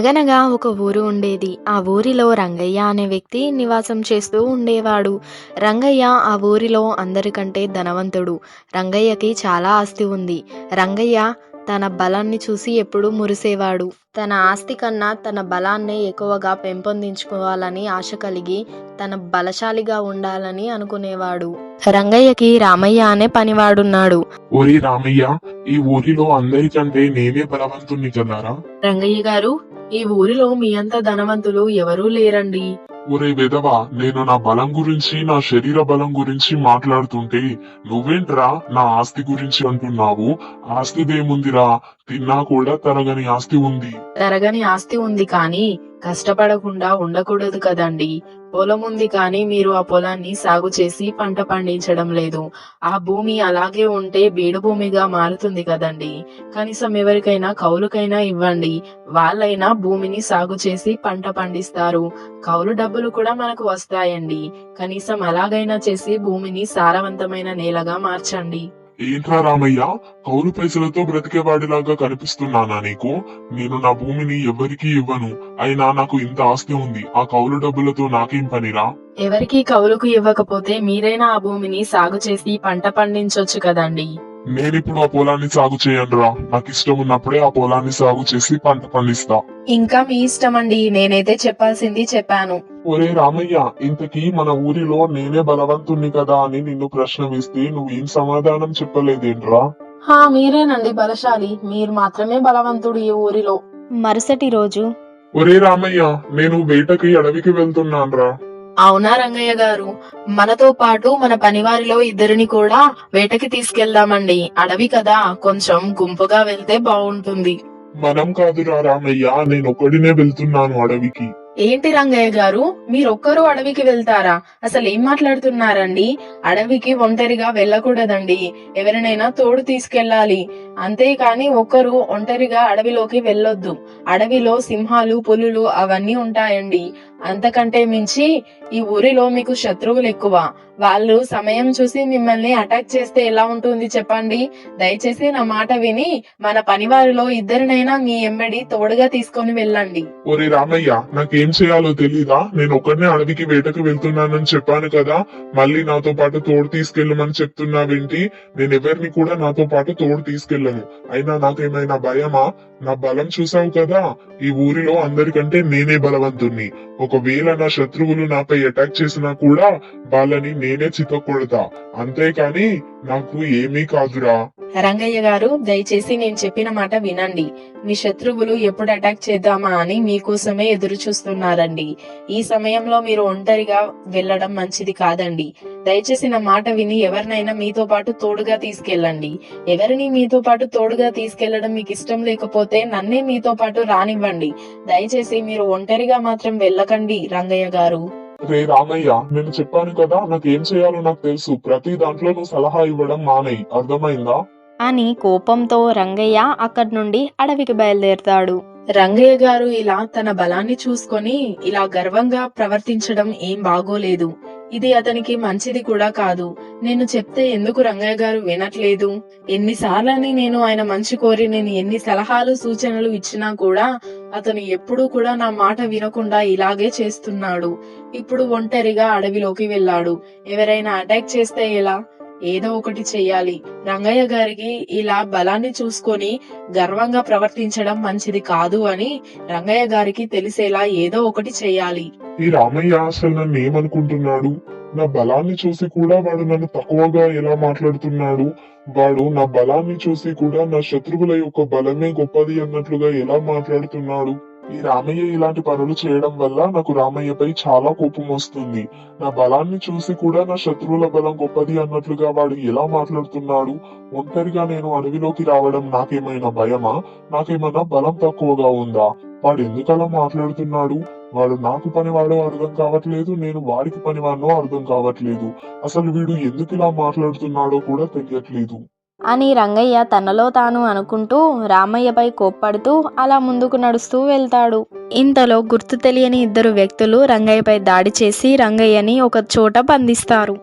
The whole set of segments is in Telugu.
అనగనగా ఒక ఊరు ఉండేది. ఆ ఊరిలో రంగయ్య అనే వ్యక్తి నివాసం చేస్తూ ఉండేవాడు. రంగయ్య ఆ ఊరిలో అందరికంటే ధనవంతుడు. రంగయ్యకి చాలా ఆస్తి ఉంది. రంగయ్య తన బలాన్ని చూసి ఎప్పుడూ మురిసేవాడు. తన ఆస్తి కన్నా తన బలాన్నే ఎక్కువగా పెంపొందించుకోవాలని ఆశ కలిగి తన బలశాలిగా ఉండాలని అనుకునేవాడు. రంగయ్యకి రామయ్య అనే పనివాడున్నాడు. ఓరి రామయ్య ఈ ఊరిలో అందరికంటే నేనే బలవంతుణ్ణి కదరా రంగయ్య గారు ఈ ఊరిలో మీ అంత ధనవంతులు ఎవరూ లేరండి. ఒరే విధవా నేను నా బలం గురించి నా శరీర బలం గురించి మాట్లాడుతుంటే నువ్వేంట్రా నా ఆస్తి గురించి అంటున్నావు? ఆస్తిదేముందిరా తిన్నా కూడా తరగని ఆస్తి ఉంది. తరగని ఆస్తి ఉంది కానీ కష్టపడకుండా ఉండకూడదు కదండి. పొలం ఉంది కానీ మీరు ఆ పొలాన్ని సాగు చేసి పంట పండించడం లేదు. ఆ భూమి అలాగే ఉంటే బీడు భూమిగా మారుతుంది కదండి. కనీసం ఎవరికైనా కౌలుకైనా ఇవ్వండి. వాళ్ళైనా భూమిని సాగు చేసి పంట పండిస్తారు. కౌలు డబ్బులు కూడా మనకు వస్తాయండి. కనీసం అలాగైనా చేసి భూమిని సారవంతమైన నేలగా మార్చండి. ఏంట్రా రామయ్య? కౌలు పైసలతో బ్రతికేవాడిలాగా కనిపిస్తున్నానా నీకు? నేను నా భూమిని ఎవరికీ ఇవ్వను. అయినా నాకు ఇంత ఆస్తి ఉంది. ఆ కౌలు డబ్బులతో నాకేం పనిరా? ఎవరికి కౌలుకు ఇవ్వకపోతే మీరైనా ఆ భూమిని సాగు చేసి పంట పండించొచ్చు కదండీ. నేనిప్పుడు ఆ పొలాన్ని సాగు చేయనురా. నాకు ఇష్టం ఉన్నప్పుడే ఆ పొలాన్ని సాగు చేసి పంట పండిస్తా. ఇంకా మీ ఇష్టం అండి నేనైతే చెప్పాల్సింది చెప్పాను. ఒరే రామయ్య ఇంతకీ మన ఊరిలో నేనే బలవంతుణ్ణి కదా అని నిన్ను ప్రశ్న వేస్తే నువ్వేం సమాధానం చెప్పలేదేంట్రా? హా మీరేనండి బలశాలి. మీరు మాత్రమే బలవంతుడు ఈ ఊరిలో. మరుసటి రోజు ఒరే రామయ్య నేను వేటకి అడవికి వెళ్తున్నాన్రా. అవునా రంగయ్య గారు? మనతో పాటు మన పనివారిలో ఇద్దరిని కూడా వేటకి తీసుకెళ్దామండి. అడవి కదా కొంచెం గుంపుగా వెళ్తే బాగుంటుంది మనం కాదురా రామయ్య నేను ఒక్కడినే వెళ్తున్నాను అడవికి. ఏంటి రంగయ్య గారు? మీరొక్కరు అడవికి వెళ్తారా? అసలు ఏం మాట్లాడుతున్నారండి? అడవికి ఒంటరిగా వెళ్ళకూడదండి. ఎవరినైనా తోడు తీసుకెళ్ళాలి. అంతేకాని ఒక్కరు ఒంటరిగా అడవిలోకి వెళ్ళొద్దు. అడవిలో సింహాలు పులులు అవన్నీ ఉంటాయండి. అంతకంటే మించి ఈ ఊరిలో మీకు శత్రువులు ఎక్కువ. వాళ్ళు సమయం చూసి మిమ్మల్ని అటాక్ చేస్తే ఎలా ఉంటుంది చెప్పండి? దయచేసి నా మాట విని మన పనివారిలో ఇద్దరినైనా మీ ఎమ్మడి తోడుగా తీసుకొని వెళ్ళండి. ఒరే రామయ్య నాకేం చేయాలో తెలీదా? నేను ఒక్కడనే అడవికి వేటకు వెళ్తున్నానని చెప్పాను కదా. మళ్ళీ నాతో పాటు తోడు తీసుకెళ్ళమని చెప్తున్నావేంటి? నేను ఎవరిని కూడా నాతో పాటు తోడు తీసుకెళ్ళను. అయినా నాకేమైనా భయమా? నా బలం చూసావు కదా. ఈ ఊరిలో అందరికంటే నేనే బలవంతుణ్ణి. ఒకవేళ నా శత్రువులు నాపై అటాక్ చేసినా కూడా వాళ్ళని నేనే చితకొడతా అంతేకాని నాకు ఏమీ కాదురా. రంగయ్య గారు దయచేసి నేను చెప్పిన మాట వినండి. మీ శత్రువులు ఎప్పుడు అటాక్ చేద్దామా అని మీకోసమే ఎదురు చూస్తున్నారండి. ఈ సమయంలో మీరు ఒంటరిగా వెళ్ళడం మంచిది కాదండి. దయచేసి నా మాట విని ఎవరినైనా మీతో పాటు తోడుగా తీసుకెళ్ళండి. ఎవరిని మీతో పాటు తోడుగా తీసుకెళ్ళడం మీకు ఇష్టం లేకపోతే నన్నే మీతో పాటు రానివ్వండి. దయచేసి మీరు ఒంటరిగా మాత్రం వెళ్ళకండి రంగయ్య గారు. రే రామయ్య నేను చెప్పాను కదా నాకేం చేయాలో నాకు తెలుసు. ప్రతి దాంట్లో నువ్వు సలహా ఇవ్వడం మానేయి అర్థమైందా? అని కోపంతో రంగయ్య అక్కడి నుండి అడవికి బయలుదేరతాడు. రంగయ్య గారు ఇలా తన బలాన్ని చూసుకొని ఇలా గర్వంగా ప్రవర్తించడం ఏం బాగోలేదు. ఇది అతనికి మంచిది కూడా కాదు. నేను చెప్తే ఎందుకు రంగయ్య గారు వినట్లేదు? ఎన్నిసార్లని నేను ఆయన మంచి కోరి నేను ఎన్ని సలహాలు సూచనలు ఇచ్చినా కూడా అతను ఎప్పుడూ కూడా నా మాట వినకుండా ఇలాగే చేస్తున్నాడు. ఇప్పుడు ఒంటరిగా అడవిలోకి వెళ్ళాడు. ఎవరైనా అటాక్ చేస్తే ఎలా? ఏదో ఒకటి చెయ్యాలి రంగయ్య గారికి ఇలా బలాన్ని చూసుకొని గర్వంగా ప్రవర్తించడం మంచిది కాదు అని రంగయ్య గారికి తెలిసేలా ఏదో ఒకటి చెయ్యాలి ఈ రామయ్య అసలు నన్ను ఏమనుకుంటున్నాడు? నా బలాన్ని చూసి కూడా వాడు నన్ను తక్కువగా ఎలా మాట్లాడుతున్నాడు? వాడు నా బలాన్ని చూసి కూడా నా శత్రువుల యొక్క బలమే గొప్పది అన్నట్లుగా ఎలా మాట్లాడుతున్నాడు? ఈ రామయ్య ఇలాంటి పనులు చేయడం వల్ల నాకు రామయ్యపై చాలా కోపం వస్తుంది. నా బలాన్ని చూసి కూడా నా శత్రువుల బలం గొప్పది అన్నట్లుగా వాడు ఎలా మాట్లాడుతున్నాడు? ఒంటరిగా నేను అడవిలోకి రావడం నాకేమైనా భయమా? నాకేమైనా బలం తక్కువగా ఉందా? వాడు ఎందుకు అలా మాట్లాడుతున్నాడు? వాడు నాకు పనివాడో అర్థం కావట్లేదు నేను వాడికి పనివాడో అర్థం కావట్లేదు. అసలు వీడు ఎందుకు ఇలా మాట్లాడుతున్నాడో కూడా తెలియట్లేదు. అని రంగయ్య తనలో తాను అనుకుంటూ రామయ్యపై కోప్పడుతూ అలా ముందుకు నడుస్తూ వెళ్తాడు. ఇంతలో గుర్తు తెలియని ఇద్దరు వ్యక్తులు రంగయ్యపై దాడి చేసి రంగయ్యని ఒక చోట బంధిస్తారు.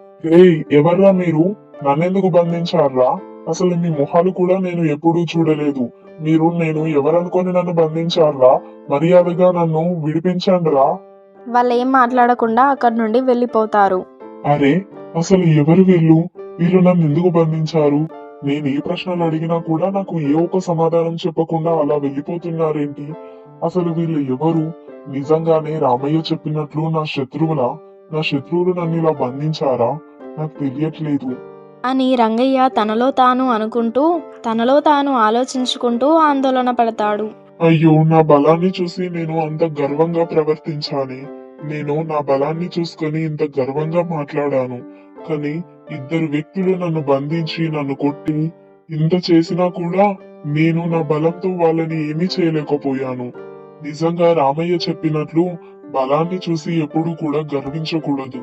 ఎవర్రా మీరు? నన్నెందుకు బంధించారా అసలు మీ మొహాలు కూడా నేను ఎప్పుడూ చూడలేదు. మీరు నేను ఎవరనుకొని నన్ను బంధించారా మర్యాదగా నన్ను విడిపించండిరా. వాళ్ళు ఏం మాట్లాడకుండా అక్కడి నుండి వెళ్ళిపోతారు. అరే అసలు ఎవరు వీళ్ళు? వీళ్ళు నన్ను ఎందుకు బంధించారు? నేను ఏ ప్రశ్నలు అడిగినా కూడా నాకు ఏ ఒక్క సమాధానం చెప్పకుండా అలా వెళ్ళిపోతున్నారేంటి? అసలు వీళ్ళు ఎవరు? నిజంగానే రామయ్య చెప్పినట్లు నా శత్రువుల? నా శత్రువులు నన్ను ఇలా బంధించారా? నాకు తెలియట్లేదు. అని రంగయ్య తనలో తాను అనుకుంటూ తనలో తాను ఆలోచించుకుంటూ ఆందోళన పడతాడు. అయ్యో నా బలాన్ని చూసి నేను అంత గర్వంగా ప్రవర్తించాలి నేను నా బలాన్ని చూసుకొని ఇంత గర్వంగా మాట్లాడాను. కానీ ఇద్దరు వ్యక్తులు నన్ను బంధించి నన్ను కొట్టి ఇంత చేసినా కూడా నేను నా బలంతో వాళ్ళని ఏమీ చేయలేకపోయాను. నిజంగా రామయ్య చెప్పినట్లు బలాన్ని చూసి ఎప్పుడూ కూడా గర్వించకూడదు.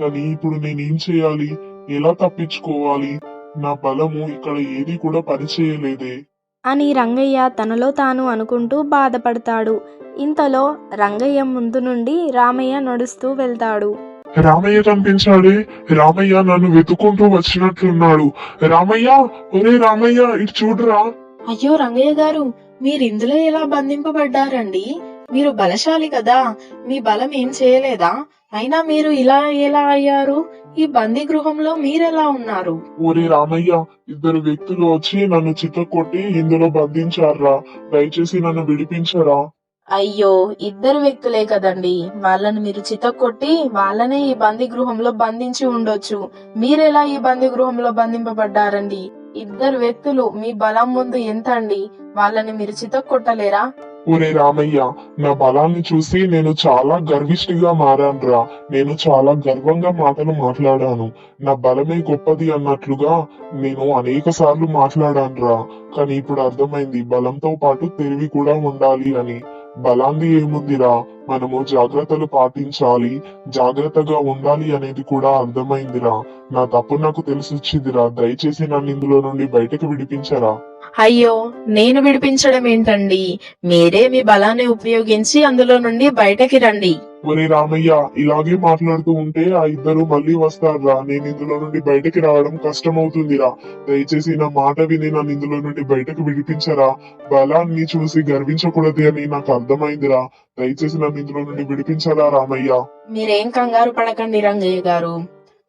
కానీ ఇప్పుడు నేనేం చేయాలి? ఎలా తప్పించుకోవాలి? నా బలము ఇక్కడ ఏది కూడా పనిచేయలేదే. అని రంగయ్య తనలో తాను అనుకుంటూ బాధపడతాడు. ఇంతలో రంగయ్య ముందు నుండి రామయ్య నడుస్తూ వెళ్తాడు. రామయ్య కనిపించాడే రామయ్య నన్ను వెతుకుంటూ వచ్చినట్లున్నాడు. రామయ్య ఒరే రామయ్య ఇటు చూడరా. అయ్యో రంగయ్య గారు మీరు ఇందులో ఎలా బంధింపబడ్డారండి? మీరు బలశాలి కదా మీ బలం ఏం చేయలేదా? అయినా మీరు ఇలా ఎలా అయ్యారు? ఈ బందీ గృహంలో మీరెలా ఉన్నారు? ఒరే రామయ్య ఇద్దరు వ్యక్తులు వచ్చి నన్ను చితకొట్టి ఇందులో బంధించారా దయచేసి నన్ను విడిపించరా. అయ్యో ఇద్దరు వ్యక్తులే కదండి. వాళ్ళని మీరు చితక్కొట్టి వాళ్ళనే ఈ బందీ గృహంలో బంధించి ఉండొచ్చు. మీరెలా ఈ బందీ గృహంలో బంధింపబడ్డారండి? ఇద్దరు వ్యక్తులు మీ బలం ముందు ఎంత అండి వాళ్ళని మీరు చితక్కొట్టలేరా? ఒరే రామయ్య నా బలాన్ని చూసి నేను చాలా గర్విష్ఠిగా మారానురా. నేను చాలా గర్వంగా మాటలు మాట్లాడాను. నా బలమే గొప్పది అన్నట్లుగా నేను అనేక సార్లు మాట్లాడానురా. కానీ ఇప్పుడు అర్థమైంది బలంతో పాటు తెలివి కూడా ఉండాలి అని. బలాంది ఏముందిరా? మనము జాగ్రత్తలు పాటించాలి జాగ్రత్తగా ఉండాలి అనేది కూడా అర్థమైందిరా. నా తప్పు నాకు తెలిసొచ్చిందిరా. దయచేసి నన్ను ఇందులో నుండి బయటకు విడిపించరా. అయ్యో నేను విడిపించడం ఏంటండి మీరే మీ బలాన్ని ఉపయోగించి అందులో నుండి బయటకి రండి. ఒరే రామయ్య ఇలాగే మాట్లాడుతూ ఉంటే ఆ ఇద్దరు మళ్ళీ వస్తారా నేను ఇందులో నుండి బయటకి రావడం కష్టమవుతుందిరా. దయచేసి నా మాట విని నన్ను ఇందులో నుండి బయటకు విడిపించరా. బలాన్ని చూసి గర్వించకూడదు అని నాకు అర్థమైందిరా. దయచేసి నన్ను ఇందులో నుండి విడిపించరా రామయ్య? మీరేం కంగారు పడకండి రంగయ్య గారు.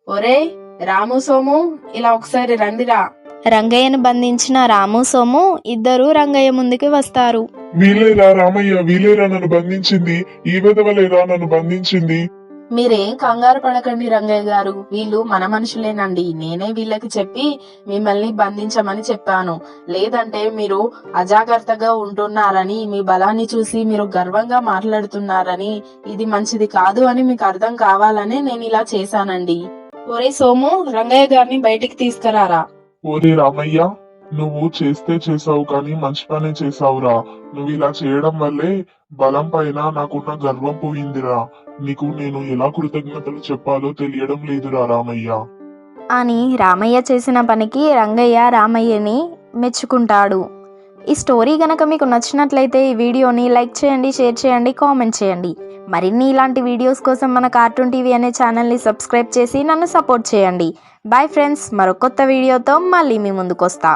ఒరే రాము సోము ఇలా ఒకసారి రండిరా. రంగయ్యను బంధించిన రాము సోము ఇద్దరూ రంగయ్య ముందుకి వస్తారు. వీలేరా రామయ్య వీలేరా నన్ను బంధించింది. ఈ విధవలేరా నన్ను బంధించింది? మీరేం కంగారు పడకండి రంగయ్య గారు. వీళ్ళు మన మనుషులేనండి. నేనే వీళ్ళకి చెప్పి మిమ్మల్ని బంధించమని చెప్పాను. లేదంటే మీరు అజాగ్రత్తగా ఉంటున్నారని మీ బలాన్ని చూసి మీరు గర్వంగా మాట్లాడుతున్నారని ఇది మంచిది కాదు అని మీకు అర్థం కావాలని నేను ఇలా చేశానండి. ఒరే సోము రంగయ్య గారిని బయటికి తీసుకురారా? ఓరే రామయ్య నువ్వు చేస్తే చేసావు కానీ మంచి పనే చేసావురా నువ్వు ఇలా చేయడం వల్లే బలం పైన నాకున్న గర్వం పోయిందిరా. నీకు నేను ఎలా కృతజ్ఞతలు చెప్పాలో తెలియడం లేదురా రామయ్య. అని రామయ్య చేసిన పనికి రంగయ్య రామయ్యని మెచ్చుకుంటాడు. ఈ స్టోరీ గనక మీకు నచ్చినట్లయితే ఈ వీడియోని లైక్ చేయండి షేర్ చేయండి కామెంట్ చేయండి. మరిన్ని ఇలాంటి వీడియోస్ కోసం మన కార్టూన్ టీవీ అనే ఛానల్ని సబ్స్క్రైబ్ చేసి నన్ను సపోర్ట్ చేయండి. బాయ్ ఫ్రెండ్స్ మరో కొత్త వీడియోతో మళ్ళీ మీ ముందుకు వస్తా